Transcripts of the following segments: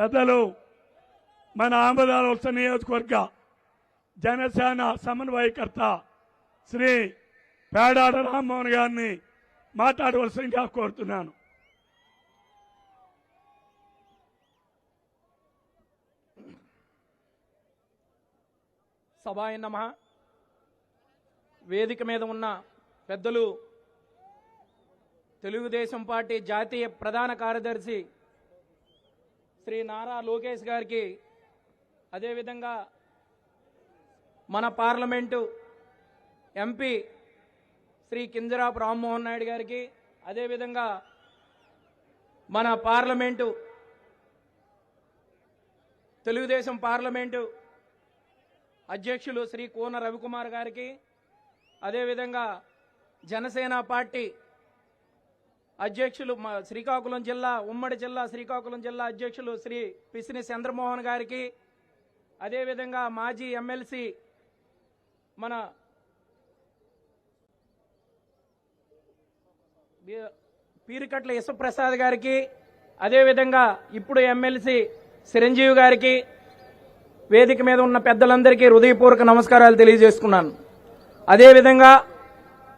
పెద్దలు మన ఆంధ్రప్రదేశ్ వలస నియోజకవర్గ జనసేన సమన్వయకర్త శ్రీ పేడాడ రామ్మోహన్ గారిని మాట్లాడవలసిందిగా కోరుతున్నాను. సభాయ నమ. వేదిక మీద ఉన్న పెద్దలు తెలుగుదేశం పార్టీ జాతీయ ప్రధాన కార్యదర్శి శ్రీ నారా లోకేష్ గారికి అదేవిధంగా మన పార్లమెంటు ఎంపీ శ్రీ కింజరాపు రామ్మోహన్ నాయుడు గారికి అదేవిధంగా మన పార్లమెంటు తెలుగుదేశం పార్లమెంటు అధ్యక్షులు శ్రీ కోన రవికుమార్ గారికి అదేవిధంగా జనసేన పార్టీ అధ్యక్షులు మా శ్రీకాకుళం జిల్లా ఉమ్మడి జిల్లా శ్రీకాకుళం జిల్లా అధ్యక్షులు శ్రీ పిసిని చంద్రమోహన్ గారికి అదేవిధంగా మాజీ ఎమ్మెల్సీ మన పీరికట్ల యశ్వప్రసాద్ గారికి అదేవిధంగా ఇప్పుడు ఎమ్మెల్సీ చిరంజీవి గారికి వేదిక మీద ఉన్న పెద్దలందరికీ హృదయపూర్వక నమస్కారాలు తెలియజేసుకున్నాను. అదేవిధంగా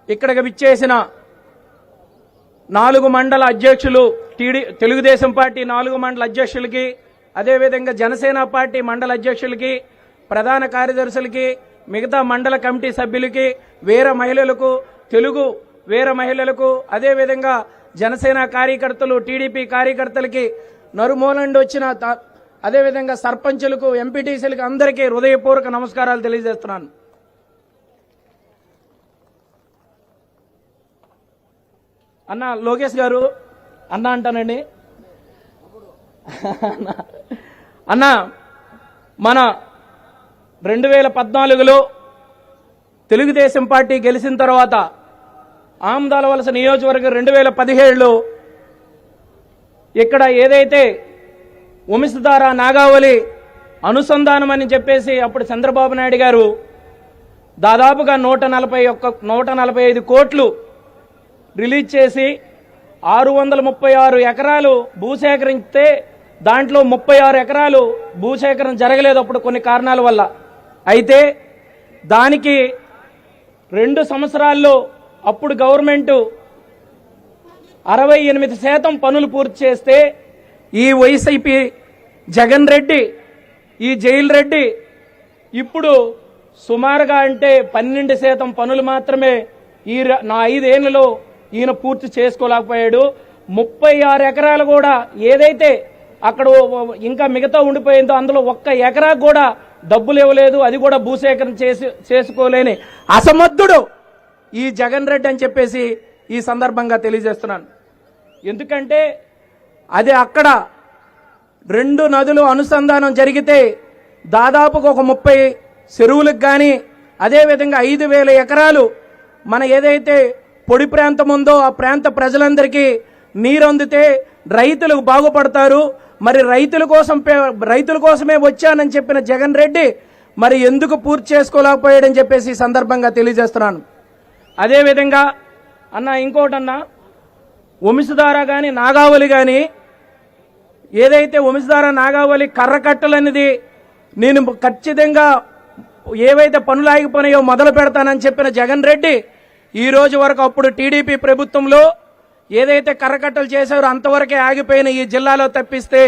ఇక్కడికి విచ్చేసిన నాలుగు మండల అధ్యక్షులు టీడీ తెలుగుదేశం పార్టీ నాలుగు మండల అధ్యక్షులకి అదేవిధంగా జనసేన పార్టీ మండల అధ్యక్షులకి ప్రధాన కార్యదర్శులకి మిగతా మండల కమిటీ సభ్యులకి వీర మహిళలకు తెలుగు వీర మహిళలకు అదేవిధంగా జనసేన కార్యకర్తలు టీడీపీ కార్యకర్తలకి నరుమూలండి వచ్చిన త- అదేవిధంగా సర్పంచులకు ఎంపీటీసీలకు అందరికీ హృదయపూర్వక నమస్కారాలు తెలియజేస్తున్నాను. అన్న లోకేష్ గారు అన్న అంటానండి. అన్న మన రెండు వేల పద్నాలుగులో తెలుగుదేశం పార్టీ గెలిచిన తర్వాత ఆమ్దాల వలస నియోజకవర్గం రెండు వేల పదిహేడులో ఇక్కడ ఏదైతే వంశధార నాగావళి అనుసంధానం అని చెప్పేసి అప్పుడు చంద్రబాబు నాయుడు గారు దాదాపుగా నూట నలభై ఒక్క నూట నలభై ఐదు కోట్లు రిలీజ్ చేసి ఆరు వందల ముప్పై ఆరు ఎకరాలు భూసేకరిస్తే దాంట్లో ముప్పై ఆరు ఎకరాలు భూసేకరణ జరగలేదు అప్పుడు కొన్ని కారణాల వల్ల. అయితే దానికి రెండు సంవత్సరాల్లో అప్పుడు గవర్నమెంటు అరవై ఎనిమిది శాతం పనులు పూర్తి చేస్తే ఈ వైసీపీ జగన్ రెడ్డి ఈ జైల్ రెడ్డి ఇప్పుడు సుమారుగా అంటే పన్నెండు శాతం పనులు మాత్రమే ఈ నా ఐదేళ్ళలో ఈయన పూర్తి చేసుకోలేకపోయాడు. ముప్పై ఆరు ఎకరాలు కూడా ఏదైతే అక్కడ ఇంకా మిగతా ఉండిపోయిందో అందులో ఒక్క ఎకరా కూడా డబ్బులు ఇవ్వలేదు. అది కూడా భూసేకరణ చేసి చేసుకోలేని అసమర్థుడు ఈ జగన్ రెడ్డి అని చెప్పేసి ఈ సందర్భంగా తెలియజేస్తున్నాను. ఎందుకంటే అది అక్కడ రెండు నదులు అనుసంధానం జరిగితే దాదాపుగా ఒక ముప్పై చెరువులకు కానీ అదేవిధంగా ఐదు వేల ఎకరాలు మన ఏదైతే పొడి ప్రాంతం ఉందో ఆ ప్రాంత ప్రజలందరికీ నీరు అందితే రైతులకు బాగుపడతారు. మరి రైతుల కోసం పే- రైతుల కోసమే వచ్చానని చెప్పిన జగన్ రెడ్డి మరి ఎందుకు పూర్తి చేసుకోలేకపోయాడని చెప్పేసి ఈ సందర్భంగా తెలియజేస్తున్నాను. అదేవిధంగా అన్న ఇంకోటన్నా వంశధార కానీ నాగావళి కానీ ఏదైతే వంశధార నాగావళి కర్రకట్టలు అనేది నేను ఖచ్చితంగా ఏవైతే పనులు ఆగిపోయినాయో మొదలు పెడతానని చెప్పిన జగన్ రెడ్డి ఈ రోజు వరకు అప్పుడు టీడీపీ ప్రభుత్వంలో ఏదైతే కర్రకట్టలు చేశారో అంతవరకే ఆగిపోయిన ఈ జిల్లాలో తప్పిస్తే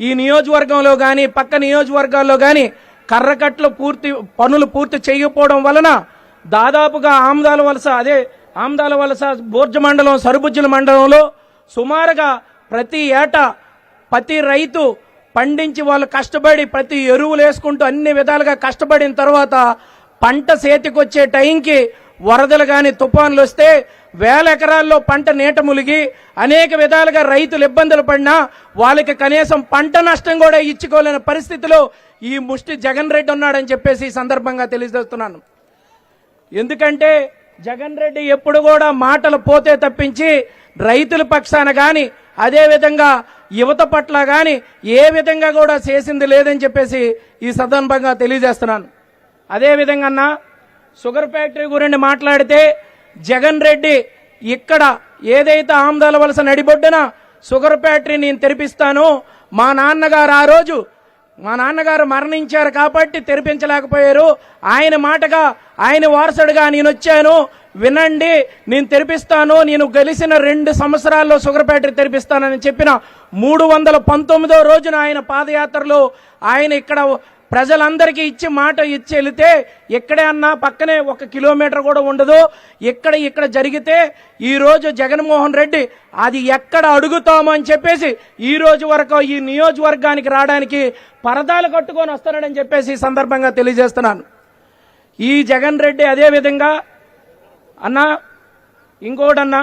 ఈ నియోజకవర్గంలో కానీ పక్క నియోజకవర్గాల్లో కానీ కర్రకట్టలు పూర్తి పనులు పూర్తి చేయకపోవడం వలన దాదాపుగా ఆమ్దాల వలస అదే ఆమ్దాల వలస బోర్జ మండలం సరుబుజ్జుల మండలంలో సుమారుగా ప్రతి ఏటా ప్రతి రైతు పండించి వాళ్ళు కష్టపడి ప్రతి ఎరువులు వేసుకుంటూ అన్ని విధాలుగా కష్టపడిన తర్వాత పంట చేతికొచ్చే టైంకి వరదలు కానీ తుఫాన్లు వస్తే వేల ఎకరాల్లో పంట నీట ములిగి అనేక విధాలుగా రైతులు ఇబ్బందులు పడినా వాళ్ళకి కనీసం పంట నష్టం కూడా ఇచ్చుకోలేని పరిస్థితిలో ఈ ముష్టి జగన్ రెడ్డి ఉన్నాడని చెప్పేసి ఈ సందర్భంగా తెలియజేస్తున్నాను. ఎందుకంటే జగన్ రెడ్డి ఎప్పుడు కూడా మాటలు పోతే తప్పించి రైతుల పక్షాన కానీ అదేవిధంగా యువత పట్ల కానీ ఏ విధంగా కూడా చేసింది లేదని చెప్పేసి ఈ సందర్భంగా తెలియజేస్తున్నాను. అదే విధంగా షుగర్ ఫ్యాక్టరీ గురించి మాట్లాడితే జగన్ రెడ్డి ఇక్కడ ఏదైతే ఆమ్దాల వలస నడిబొడ్డున షుగర్ ఫ్యాక్టరీ నేను తెరిపిస్తాను మా నాన్నగారు ఆ రోజు మా నాన్నగారు మరణించారు కాబట్టి తెరిపించలేకపోయారు. ఆయన మాటగా ఆయన వారసుడిగా నేను వచ్చాను. వినండి నేను తెరిపిస్తాను. నేను గెలిచిన రెండు సంవత్సరాల్లో షుగర్ ఫ్యాక్టరీ తెరిపిస్తానని చెప్పిన మూడు వందల పంతొమ్మిదో రోజున ఆయన పాదయాత్రలో ఆయన ఇక్కడ ప్రజలందరికీ ఇచ్చి మాట ఇచ్చి వెళితే ఎక్కడే అన్నా పక్కనే ఒక కిలోమీటర్ కూడా ఉండదు. ఇక్కడ ఇక్కడ జరిగితే ఈరోజు జగన్మోహన్ రెడ్డి అది ఎక్కడ అడుగుతామని అని చెప్పేసి ఈ రోజు వరకు ఈ నియోజకవర్గానికి రావడానికి పరదాలు కట్టుకొని వస్తున్నాడని చెప్పేసి ఈ సందర్భంగా తెలియజేస్తున్నాను. ఈ జగన్ రెడ్డి అదే విధంగా అన్నా ఇంకోటన్నా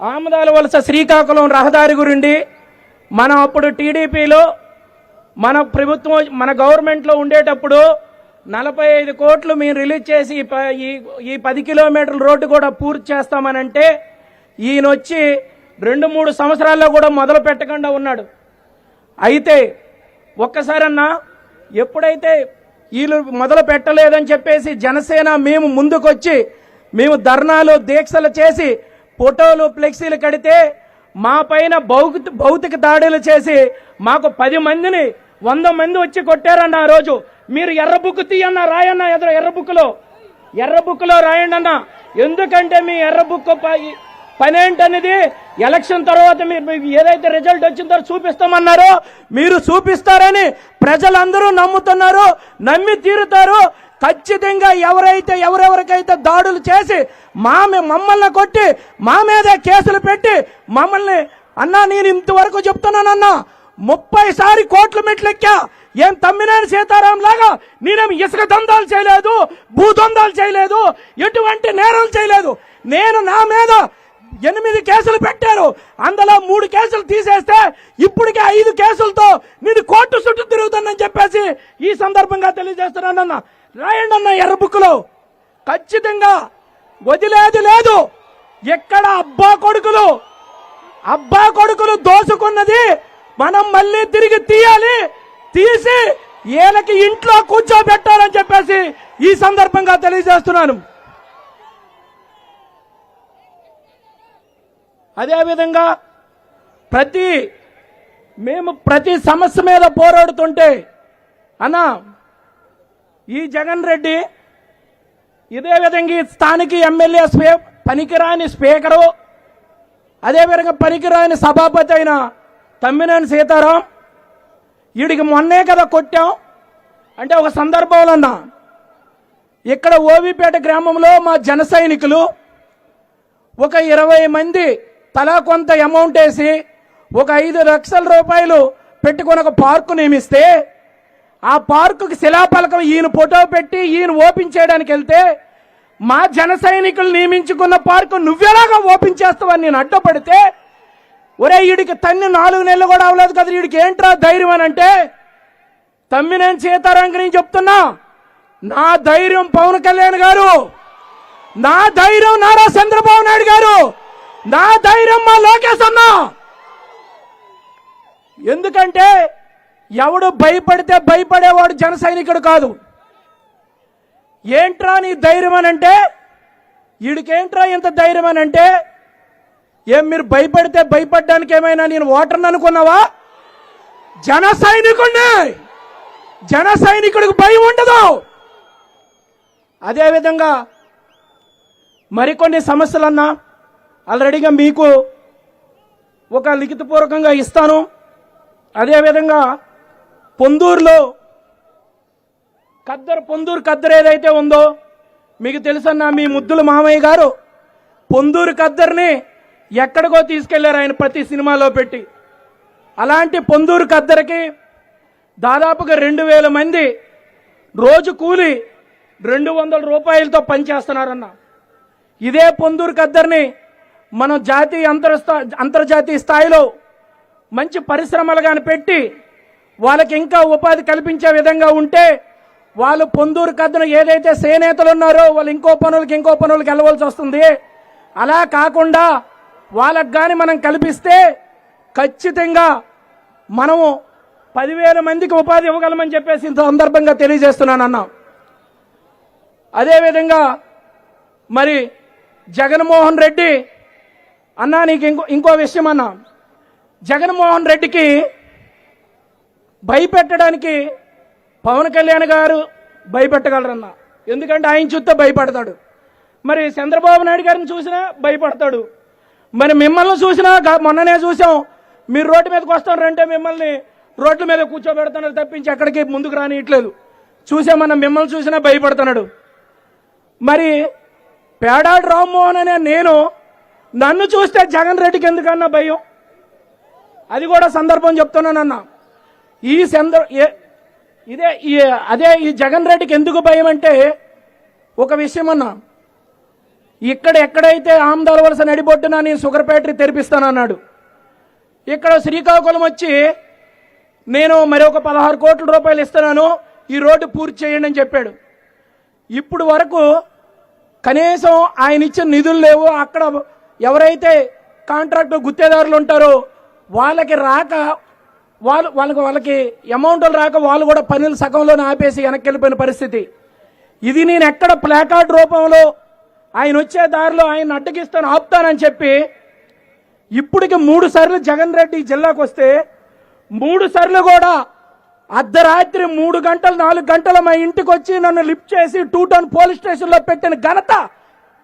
ఆమదాల వలస శ్రీకాకుళం రహదారి గురించి మనం అప్పుడు టీడీపీలో మన ప్రభుత్వం మన గవర్నమెంట్లో ఉండేటప్పుడు నలభై ఐదు కోట్లు మేము రిలీజ్ చేసి ఈ ప- ఈ- ఈ పది కిలోమీటర్ల రోడ్డు కూడా పూర్తి చేస్తామనంటే ఈయన వచ్చి రెండు మూడు సంవత్సరాల్లో కూడా మొదలు పెట్టకుండా ఉన్నాడు. అయితే ఒక్కసారన్నా ఎప్పుడైతే వీళ్ళు మొదలు పెట్టలేదని చెప్పేసి జనసేన మేము ముందుకొచ్చి మేము ధర్నాలు దీక్షలు చేసి ఫోటోలు ఫ్లెక్సీలు కడితే మా పైన భౌతిక దాడులు చేసి మాకు పది మందిని వంద మంది వచ్చి కొట్టారన్న ఆ రోజు. మీరు ఎర్ర బుక్ తీయన్న రాయన్న ఎదురు ఎర్ర బుక్లో. ఎర్ర బుక్లో రాయండి అన్న. ఎందుకంటే మీ ఎర్ర బుక్ ప- పని ఏంటనేది ఎలక్షన్ తర్వాత మీరు మీకు ఏదైతే రిజల్ట్ వచ్చిందో చూపిస్తామన్నారో. మీరు చూపిస్తారని ప్రజలందరూ నమ్ముతున్నారు. నమ్మి తీరుతారు. ఖచ్చితంగా ఎవరైతే ఎవరెవరికైతే దాడులు చేసి మా మమ్మల్ని కొట్టి మా మీద కేసులు పెట్టి మమ్మల్ని అన్నా నేను ఇంతవరకు చెప్తున్నానన్నా. ముప్పై సారి కోట్ల మెట్లెక్కా. ఏం తమ్మినేని సీతారాం లాగా నేనేం ఇసుక దందాలు చేయలేదు భూదందాలు చేయలేదు ఎటువంటి నేరాలు చేయలేదు. నేను నా మీద ఎనిమిది కేసులు పెట్టారు. అందులో మూడు కేసులు తీసేస్తే ఇప్పటికే ఐదు కేసులతో నేను కోర్టు చుట్టూ తిరుగుతానని చెప్పేసి ఈ సందర్భంగా తెలియజేస్తున్నానన్న రాయండి అన్న ఎర్ర బుక్లో ఖచ్చితంగా వదిలేది లేదు. ఎక్కడ అబ్బా కొడుకులు అబ్బా కొడుకులు దోసుకున్నది మనం మళ్ళీ తిరిగి తీయాలి. తీసి వీళ్ళకి ఇంట్లో కూర్చోబెట్టాలని చెప్పేసి ఈ సందర్భంగా తెలియజేస్తున్నాను. అదేవిధంగా ప్రతి మేము ప్రతి సమస్య మీద పోరాడుతుంటే అన్నా ఈ జగన్ రెడ్డి ఇదే విధంగా ఈ స్థానిక ఎమ్మెల్యే స్పే పనికిరాని స్పీకరు అదేవిధంగా పనికిరాని సభాపతి అయిన తమ్మినేని సీతారాం. వీడికి మొన్నే కదా కొట్టాం. అంటే ఒక సందర్భంలో అన్నా ఇక్కడ ఓవిపేట గ్రామంలో మా జన సైనికులు ఒక ఇరవై మంది తలా కొంత అమౌంట్ వేసి ఒక ఐదు లక్షల రూపాయలు పెట్టుకుని ఒక పార్కు నియమిస్తే ఆ పార్కుకి శిలాపలకం ఈయన ఫోటో పెట్టి ఈయన ఓపెన్ చేయడానికి వెళ్తే మా జన సైనికులు నియమించుకున్న పార్కు నువ్వెలాగా ఓపెన్ చేస్తావని నేను అడ్డపడితే ఒరే వీడికి తన్ని నాలుగు నెలలు కూడా అవ్వలేదు కదా వీడికి ఏంట్రా ధైర్యం అని అంటే తమ్మినేని సీతారాంకి నేను చెప్తున్నా నా ధైర్యం పవన్ కళ్యాణ్ గారు నా ధైర్యం నారా చంద్రబాబు నాయుడు గారు నా ధైర్యం మా లోకేష్ అన్న. ఎందుకంటే ఎవడు భయపడితే భయపడేవాడు జన సైనికుడు కాదు. ఏంట్రా నీ ధైర్యం అని అంటే వీడికేంట్రా ఇంత ధైర్యం అని అంటే ఏం మీరు భయపడితే భయపడడానికి ఏమైనా నేను ఓటర్ని అనుకున్నావా? జన సైనికుడిని జన సైనికుడికి భయం ఉండదు! అదేవిధంగా మరికొన్ని సమస్యలన్నా ఆల్రెడీగా మీకు ఒక లిఖితపూర్వకంగా ఇస్తాను. అదేవిధంగా పొందూరులో కద్దరు పొందూరు కద్దరు ఏదైతే ఉందో మీకు తెలుసన్నా మీ ముద్దుల మామయ్య గారు పొందూరు కద్దరిని ఎక్కడికో తీసుకెళ్ళారు ఆయన ప్రతి సినిమాలో పెట్టి. అలాంటి పొందూరు కద్దరికి దాదాపుగా రెండు వేల మంది రోజు కూలి రెండు వందల రూపాయలతో పనిచేస్తున్నారన్న. ఇదే పొందూరు కద్దరిని మనం జాతీయ అంతర్స్థా అంతర్జాతీయ స్థాయిలో మంచి పరిశ్రమలు కానీ పెట్టి వాళ్ళకి ఇంకా ఉపాధి కల్పించే విధంగా ఉంటే వాళ్ళు పొందూరు కద్దను ఏదైతే సేనేతలు ఉన్నారో వాళ్ళు ఇంకో పనులకి ఇంకో పనులకి వెళ్ళవలసి వస్తుంది. అలా కాకుండా వాళ్ళకు కానీ మనం కల్పిస్తే ఖచ్చితంగా మనము పదివేల మందికి ఉపాధి ఇవ్వగలమని చెప్పేసి ఇంత సందర్భంగా తెలియజేస్తున్నాను అన్నా అదేవిధంగా మరి జగన్మోహన్ రెడ్డి అన్నా నీకు ఇంకో ఇంకో విషయం అన్నా. జగన్మోహన్ రెడ్డికి భయపెట్టడానికి పవన్ కళ్యాణ్ గారు భయపెట్టగలరన్న. ఎందుకంటే ఆయన చూస్తే భయపడతాడు. మరి చంద్రబాబు నాయుడు గారిని చూసినా భయపడతాడు. మరి మిమ్మల్ని చూసినా మొన్ననే చూసాం. మీరు రోడ్డు మీదకి వస్తారంటే మిమ్మల్ని రోడ్ల మీద కూర్చోబెడుతున్నారు తప్పించి ఎక్కడికి ముందుకు రానియట్లేదు. చూసే మనం మిమ్మల్ని చూసినా భయపడుతున్నాడు. మరి పేడాడు రామ్మోహన్ అనే నేను నన్ను చూస్తే జగన్ రెడ్డికి ఎందుకన్నా భయం? అది కూడా సందర్భం చెప్తున్నానన్నా ఈ సందర్ ఇదే ఈ అదే ఈ జగన్ రెడ్డికి ఎందుకు భయం అంటే ఒక విషయం అన్నా. ఇక్కడ ఎక్కడైతే ఆమ్దాల వలస నడిబొట్టున నేను షుగర్ ఫ్యాక్టరీ తెరిపిస్తానన్నాడు. ఇక్కడ శ్రీకాకుళం వచ్చి నేను మరి ఒక పదహారు కోట్ల రూపాయలు ఇస్తున్నాను ఈ రోడ్డు పూర్తి చేయండి అని చెప్పాడు. ఇప్పుడు వరకు కనీసం ఆయన ఇచ్చిన నిధులు లేవు. అక్కడ ఎవరైతే కాంట్రాక్ట్ గుత్తేదారులు ఉంటారో వాళ్ళకి రాక వాళ్ళు వాళ్ళకి వాళ్ళకి అమౌంట్లు రాక వాళ్ళు కూడా పనులు సగంలోనే ఆపేసి వెనక్కి వెళ్ళిపోయిన పరిస్థితి. ఇది నేను ఎక్కడ ప్లాకార్డ్ రూపంలో ఆయన వచ్చే దారిలో ఆయన అడ్డగిస్తాను ఆపుతానని చెప్పి ఇప్పటికి మూడు సార్లు జగన్ రెడ్డి జిల్లాకు వస్తే మూడు సార్లు కూడా అర్ధరాత్రి మూడు గంటలు నాలుగు గంటలు మా ఇంటికి వచ్చి నన్ను లిఫ్ట్ చేసి టూ టౌన్ పోలీస్ స్టేషన్లో పెట్టిన ఘనత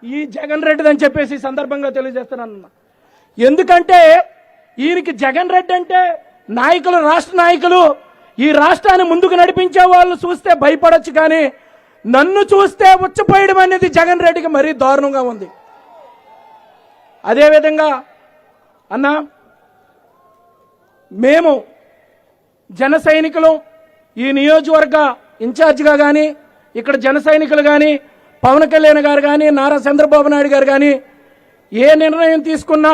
ఈ జగన్ రెడ్డిదని చెప్పేసి సందర్భంగా తెలియజేస్తున్నాను. ఎందుకంటే ఈయనకి జగన్ రెడ్డి అంటే నాయకులు రాష్ట్ర నాయకులు ఈ రాష్ట్రాన్ని ముందుకు నడిపించే వాళ్ళు చూస్తే భయపడొచ్చు కానీ నన్ను చూస్తే ఉచ్చపోయడం అనేది జగన్ రెడ్డికి మరీ దారుణంగా ఉంది. అదేవిధంగా అన్నా మేము జన సైనికులు ఈ నియోజకవర్గ ఇన్ఛార్జిగా కానీ ఇక్కడ జన సైనికులు కానీ పవన్ కళ్యాణ్ గారు కానీ నారా చంద్రబాబు నాయుడు గారు కానీ ఏ నిర్ణయం తీసుకున్నా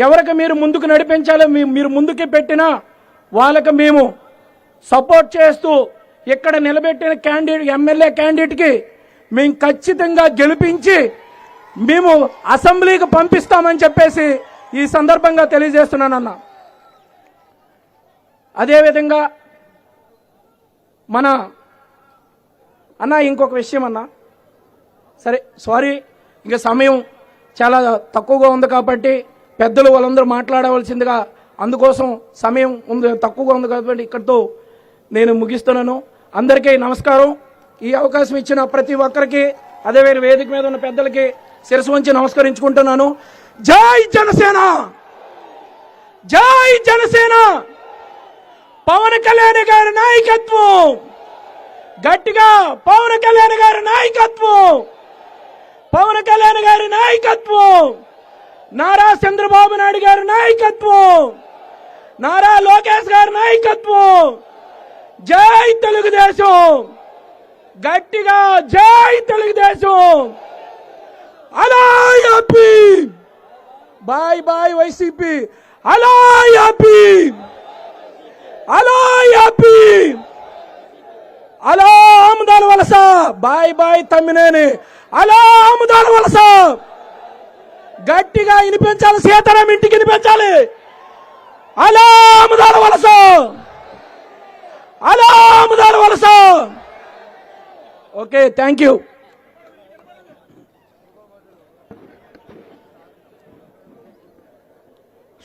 ఎవరికి మీరు ముందుకు నడిపించాలో మీ- మీరు ముందుకు పెట్టినా వాళ్ళకి మేము సపోర్ట్ చేస్తూ ఇక్కడ నిలబెట్టిన క్యాండిడేట్ ఎమ్మెల్యే క్యాండిడేట్కి మేము ఖచ్చితంగా గెలిపించి మేము అసెంబ్లీకి పంపిస్తామని చెప్పేసి ఈ సందర్భంగా తెలియజేస్తున్నానన్న. అదేవిధంగా మన అన్న ఇంకొక విషయం అన్న. సరే సారీ ఇంకా సమయం చాలా తక్కువగా ఉంది కాబట్టి పెద్దలు వాళ్ళందరూ మాట్లాడవలసిందిగా అందుకోసం సమయం ఉంది తక్కువగా ఉంది కాబట్టి ఇక్కడితో నేను ముగిస్తున్నాను. అందరికీ నమస్కారం. ఈ అవకాశం ఇచ్చిన ప్రతి ఒక్కరికి అదే వేదిక మీద ఉన్న పెద్దలకి శిరసు వంచి నమస్కరించుకుంటున్నాను. జై జనసేన! జై జనసేన! పవన్ కళ్యాణ్ గారి నాయకత్వం! గట్టిగా పవన్ కళ్యాణ్ గారి నాయకత్వం! పవన్ కళ్యాణ్ గారి నాయకత్వం! నారా చంద్రబాబు నాయుడు గారి నాయకత్వం! నారా లోకేష్ గారి నాయకత్వం! జై తెలుగుదేశం! గట్టిగా జై తెలుగుదేశం! అలా యాపీ బాయ్ బాయ్ వైసీపీ! అలా యాపీ అలా యాపీ అలా ఆముదాల వలస! బాయ్ బాయ్ తమ్మినేని అలా ఆముదాల వలస! గట్టిగా వినిపించాలి సీతారాం ఇంటికి వినిపించాలి! అలా ఆముదాల వలస! అలా ఆముదాల వలస. Okay thank you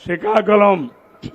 Srikakulam